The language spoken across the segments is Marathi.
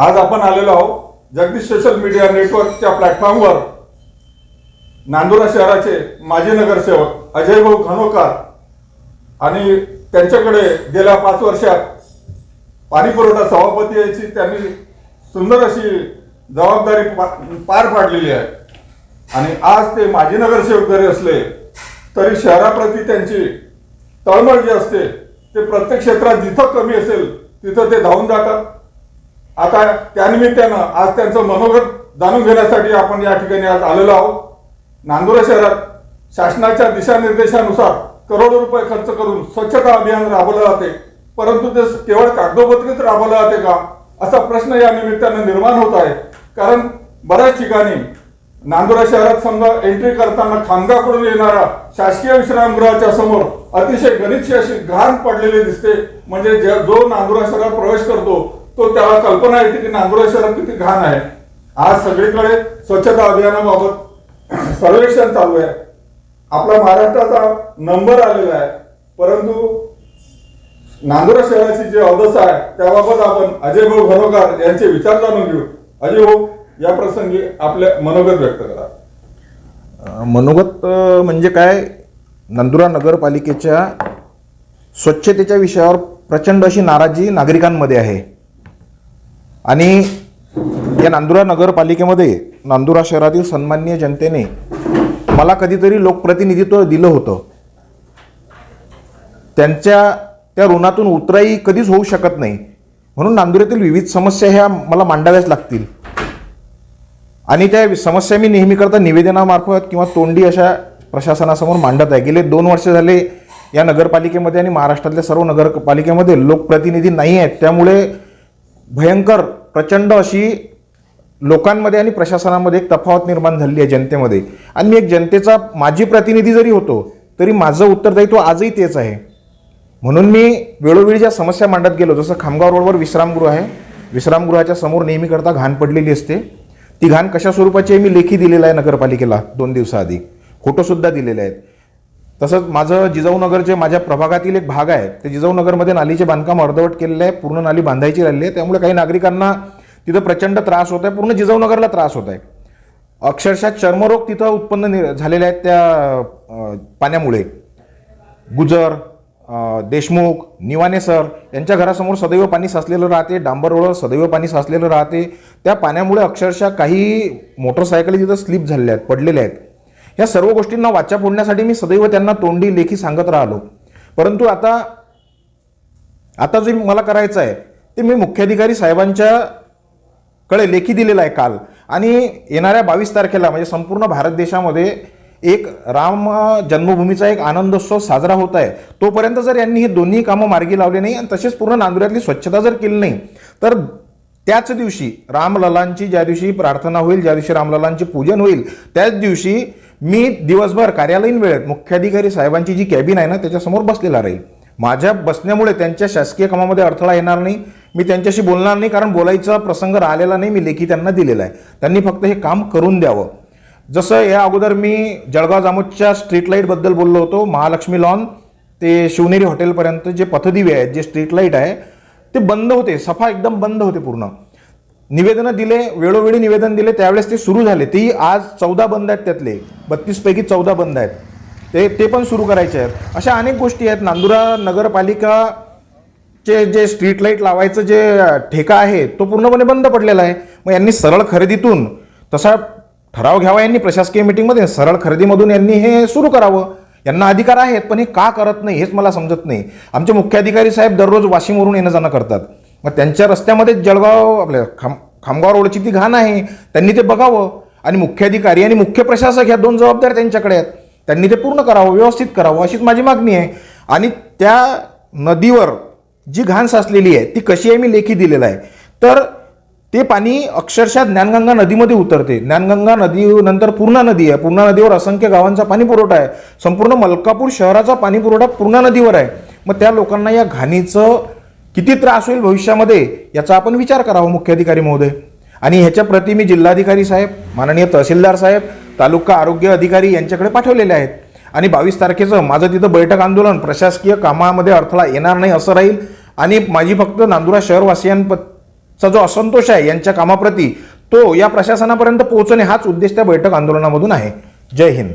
आज आपण आलेलो आहोत जगदीश सोशल मीडिया नेटवर्कच्या प्लॅटफॉर्मवर नांदुरा शहराचे माजी नगरसेवक अजय भाऊ घनोकार आणि त्यांच्याकडे गेल्या पाच वर्षात पाणी पुरवठा सभापती याची त्यांनी सुंदर अशी जबाबदारी पा- पार पाडलेली आहे. आणि आज ते माजी नगरसेवक जरी असले तरी शहराप्रती त्यांची तळमळ जी असते ते प्रत्येक क्षेत्रात जिथं कमी असेल तिथं ते धावून जातात. आता त्यानिमित्तानं आज त्यांचं मनोगत जाणून घेण्यासाठी आपण या ठिकाणी आज आलेलो आहोत. नांदुरा शहरात शासनाच्या दिशानिर्देशानुसार करोडो रुपये खर्च करून स्वच्छता अभियान राबवलं जाते. परंतु ते केवळ कागदोपत्रीच राबवलं जाते का? असा प्रश्न या निमित्तानं निर्माण होत आहे. कारण बऱ्याच ठिकाणी नांदुरा शहरात समजा एंट्री करताना खामगाकडून येणारा शासकीय विश्रामगृहाच्या समोर अतिशय गणितशी अशी घाण पडलेली दिसते. म्हणजे जो नांदुरा शहरात प्रवेश करतो तो त्याला कल्पना येते की नांदुरा शहरात किती घाण आहे. आज सगळीकडे स्वच्छता अभियानाबाबत सर्वेक्षण चालू आहे. आपला महाराष्ट्राचा नंबर आलेला आहे. परंतु नांदुरा शहराची जी अवस्था आहे त्याबाबत आपण अजय भाऊ घनोकार यांचे विचार जाणून घेऊ. अजय भाऊ या प्रसंगी आपले मनोगत व्यक्त करा. मनोगत म्हणजे काय? नंदुरा नगरपालिकेच्या स्वच्छतेच्या विषयावर प्रचंड अशी नाराजी नागरिकांमध्ये आहे. आणि या नांदुरा नगरपालिकेमध्ये नांदुरा शहरातील सन्मान्य जनतेने मला कधीतरी लोकप्रतिनिधित्व दिलं होतं. त्यांच्या त्या ऋणातून उतराई कधीच होऊ शकत नाही. म्हणून नांदुऱ्यातील विविध समस्या ह्या मला मांडाव्याच लागतील. आणि त्या समस्या मी नेहमीकरता निवेदनामार्फत किंवा तोंडी अशा प्रशासनासमोर मांडत आहे. गेले दोन वर्ष झाले या नगरपालिकेमध्ये आणि महाराष्ट्रातल्या सर्व नगरपालिकेमध्ये लोकप्रतिनिधी नाही आहेत. त्यामुळे भयंकर प्रचंड अशी लोकांमध्ये आणि प्रशासनामध्ये एक तफावत निर्माण झाली आहे जनतेमध्ये. आणि मी एक जनतेचा माजी प्रतिनिधी जरी होतो तरी माझं उत्तरदायित्व आजही तेच आहे. म्हणून मी वेळोवेळी ज्या समस्या मांडत गेलो जसं खामगाव रोडवर विश्रामगृह आहे. विश्रामगृहाच्या समोर नेहमीकरता घाण पडलेली असते. ती घाण कशा स्वरूपाची आहे मी लेखी दिलेला आहे नगरपालिकेला दोन दिवसाआधी. फोटोसुद्धा दिलेले आहेत. तसंच माझं जिजाऊनगर जे माझ्या प्रभागातील एक भाग आहे. ते जिजाऊनगरमध्ये नालीचे बांधकाम अर्धवट केलेलं आहे. पूर्ण नाली बांधायची राहिली आहे. त्यामुळे काही नागरिकांना तिथं प्रचंड त्रास होत आहे पूर्ण जिजाऊनगरला त्रास होत आहे अक्षरशः चर्मरोग तिथं उत्पन्न नि- झालेले आहेत त्या पाण्यामुळे. गुजर देशमुख निवाने सर यांच्या घरासमोर सदैव पाणी साचलेलं राहते. डांबर रोड सदैव पाणी साचलेलं राहते. त्या पाण्यामुळे अक्षरशः काही मोटरसायकली तिथं स्लिप झालेल्या आहेत पडलेल्या आहेत. ह्या सर्व गोष्टींना वाचा फोडण्यासाठी मी सदैव त्यांना तोंडी लेखी सांगत राहिलो. परंतु आता आता जे मला करायचं आहे ते मी मुख्याधिकारी साहेबांच्या कडे लेखी दिलेला आहे काल. आणि येणाऱ्या बावीस तारखेला म्हणजे संपूर्ण भारत देशामध्ये एक राम जन्मभूमीचा एक आनंदोत्सव साजरा होत आहे. तोपर्यंत जर यांनी हे दोन्ही कामं मार्गी लावली नाही आणि तसेच पूर्ण नांदुऱ्यातली स्वच्छता जर केली नाही तर त्याच दिवशी रामललांची ज्या दिवशी प्रार्थना होईल ज्या दिवशी रामललांचे पूजन होईल त्याच दिवशी मी दिवसभर कार्यालयीन वेळेत मुख्याधिकारी साहेबांची जी कॅबिन आहे ना त्याच्यासमोर बसलेला राहील. माझ्या बसण्यामुळे त्यांच्या शासकीय कामामध्ये अडथळा येणार नाही. मी त्यांच्याशी बोलणार नाही कारण बोलायचा प्रसंग राहिलेला नाही मी लेखी त्यांना दिलेला आहे. त्यांनी फक्त हे काम करून द्यावं. जसं या अगोदर मी जळगाव जामोदच्या स्ट्रीट लाईटबद्दल बोललो होतो महालक्ष्मी लॉन ते शिवनेरी हॉटेलपर्यंत जे पथदिवे आहेत जे स्ट्रीट लाइट आहे ते बंद होते सफा एकदम बंद होते पूर्ण. निवेदनं दिले वेळोवेळी निवेदन दिले त्यावेळेस ते सुरू झाले. ती आज चौदा बंद आहेत त्यातले. बत्तीसपैकी चौदा बंद आहेत. ते ते पण सुरू करायचे आहेत. अशा अनेक गोष्टी आहेत. नांदुरा नगरपालिकाचे जे स्ट्रीट लाइट लावायचं जे ठेका आहे तो पूर्णपणे बंद पडलेला आहे. मग यांनी सरळ खरेदीतून तसा ठराव घ्यावा यांनी प्रशासकीय मिटिंगमध्ये सरळ खरेदीमधून यांनी हे सुरू करावं. यांना अधिकार आहेत पण हे का करत नाही हेच मला समजत नाही. आमचे मुख्याधिकारी साहेब दररोज वाशिमवरून येणं जाणं करतात. मग त्यांच्या रस्त्यामध्ये जळगाव आपल्या खाम खामगाव रोडची ती घाण आहे. त्यांनी ते बघावं. आणि मुख्याधिकारी आणि मुख्य प्रशासक ह्या दोन जबाबदाऱ्या त्यांच्याकडे आहेत. त्यांनी ते पूर्ण करावं व्यवस्थित करावं अशीच माझी मागणी आहे. आणि त्या नदीवर जी घाण साचलेली आहे ती कशी आहे मी लेखी दिलेलं आहे. तर ते पाणी अक्षरशः ज्ञानगंगा नदीमध्ये उतरते. ज्ञानगंगा नदी नंतर पूर्णा नदी आहे. पूर्णा नदीवर असंख्य गावांचा पाणी पुरवठा आहे. संपूर्ण मलकापूर शहराचा पाणी पुरवठा पूर्णा नदीवर आहे. मग त्या लोकांना या घाणीचं किती त्रास होईल भविष्यामध्ये याचा आपण विचार करावा मुख्याधिकारी महोदय. आणि ह्याच्याप्रती मी जिल्हाधिकारी साहेब माननीय तहसीलदार साहेब तालुका आरोग्य अधिकारी यांच्याकडे पाठवलेले आहेत. आणि बावीस तारखेचं माझं तिथं बैठक आंदोलन प्रशासकीय कामामध्ये अडथळा येणार नाही असं राहील. आणि माझी फक्त नांदुरा शहरवासियांचा जो असंतोष आहे यांच्या कामाप्रती तो या प्रशासनापर्यंत पोहोचणे हाच उद्देश त्या बैठक आंदोलनामधून आहे. जय हिंद.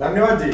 धन्यवाद जी.